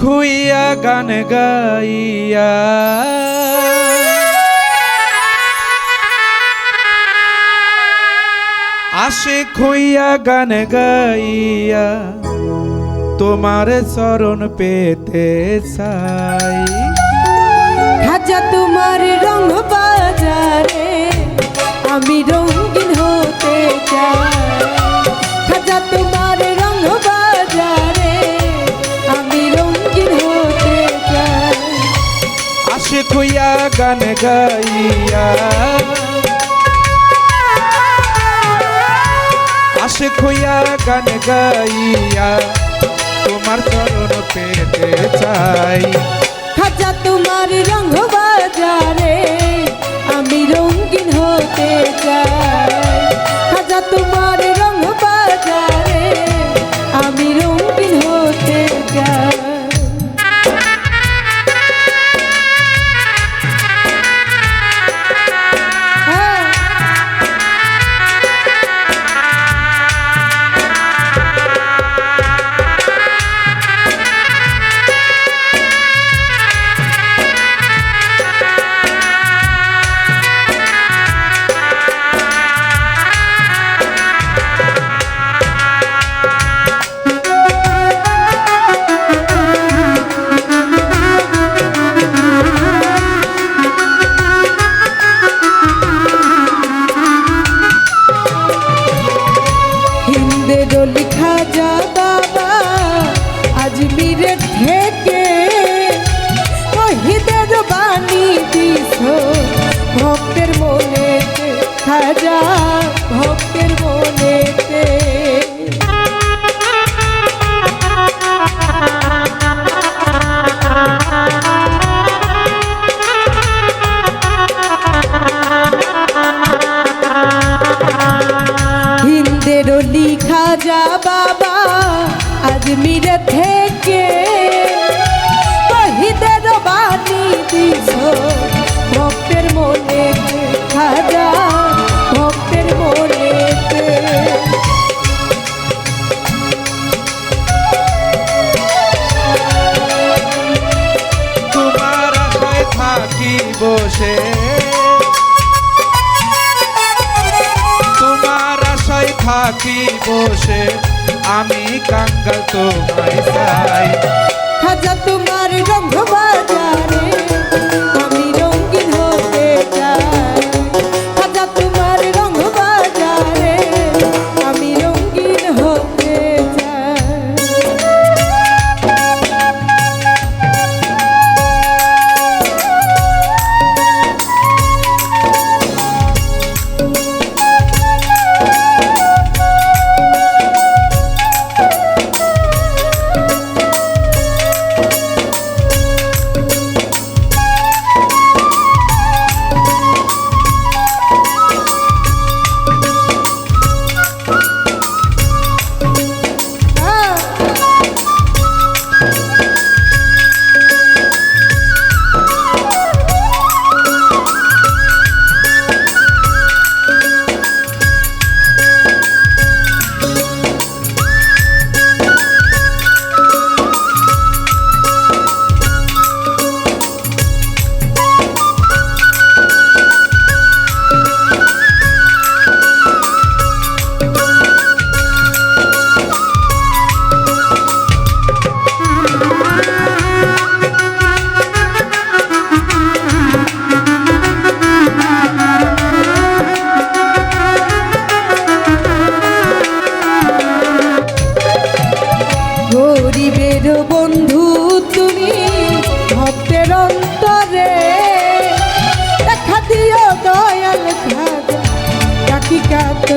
খুইয়া গান গাইয়া। আসে খুইয়া গান গাইয়া তোমার চরণ পেতে চাই। খাজা তোমার রং বাজারে, আমি রঙিন হতে চাই। আসে খুইয়া গান গাইয়া। আসে খুইয়া গান গাইয়া, তোমার চরণ পেতে চাই। খাজা তোমার রঙ বাজারে ডলি খাজা বাবা আজমিরে থেকে মহিদের বাণী দিস ভক্তের মনে খাজা যা বাবা আজমির থেকে শহীদের বাণী দিস ভক্তের মনে খাজা ভক্তের মনে তোমার থাকি বসে থাকি বসে আমি কাঙ্গাল তোমায় চাই। খাজা তোমার রঙ বাজারে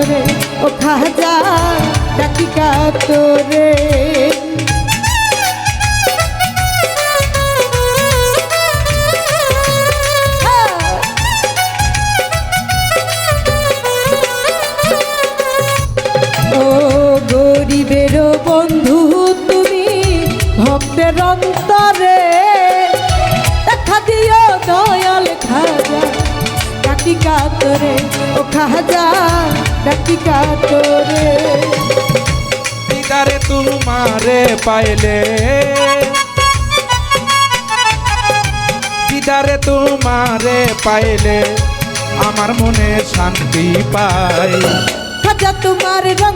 তোরে ও খাজা ডাকিকা তোরে। বন্ধু তুমি ভক্তের অন্তরে। দেখা দিও দয়াল খাজা। ডাকি কাতরে ও খাজা ডাকি কাতরে দিদারে তোমারে পাইলে। দিদারে তোমারে পাইলে আমার মনে শান্তি পাই। খাজা তোমার রঙ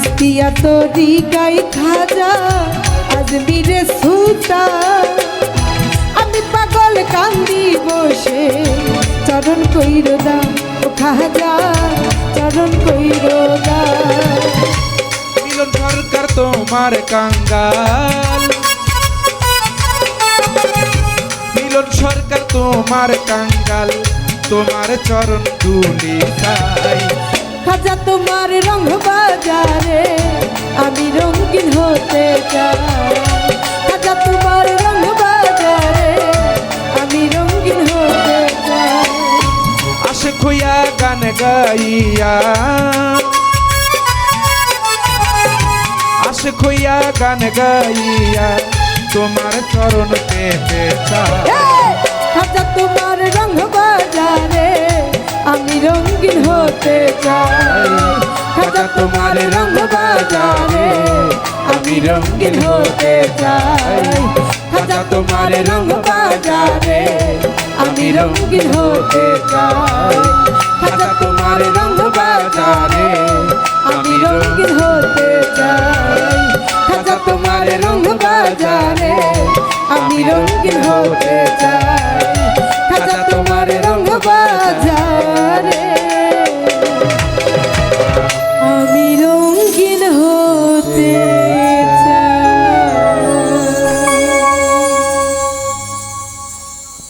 সিস্তিয়া তোরি গাই খাজা আজমিরে সুতা। আমি পাগল কান্দি বসে চরণ কইর দা ও খাজা, চরণ কইর দা। মিলন সরকার তোমার কাঙ্গাল। মিলন সরকার তোমার কাঙ্গাল, তোমার চরণ তুলি চাই। খাজা তোমার রঙ বাজারে আমি রঙিন হতে চাই। খাজা তোমার রঙ বাজারে আমি রঙিন হতে চাই। আশে খুয়া গান গাইয়া। আশে খুয়া গান গাইয়া তোমার চরণ পেতে চাই। रंगीन होते जाए। तुम्हारे रंग बाजारे अभी रंगीन होते जाए। तुम्हारे रंग बाजारे अभी रंगीन होते जाए। तुम्हारे रंग बाजारे अभी रंगीन होते जाए। तुम्हारे रंग बाजारे अभी रंगीन होते जाए। तुम्हारे रंग बाज़ार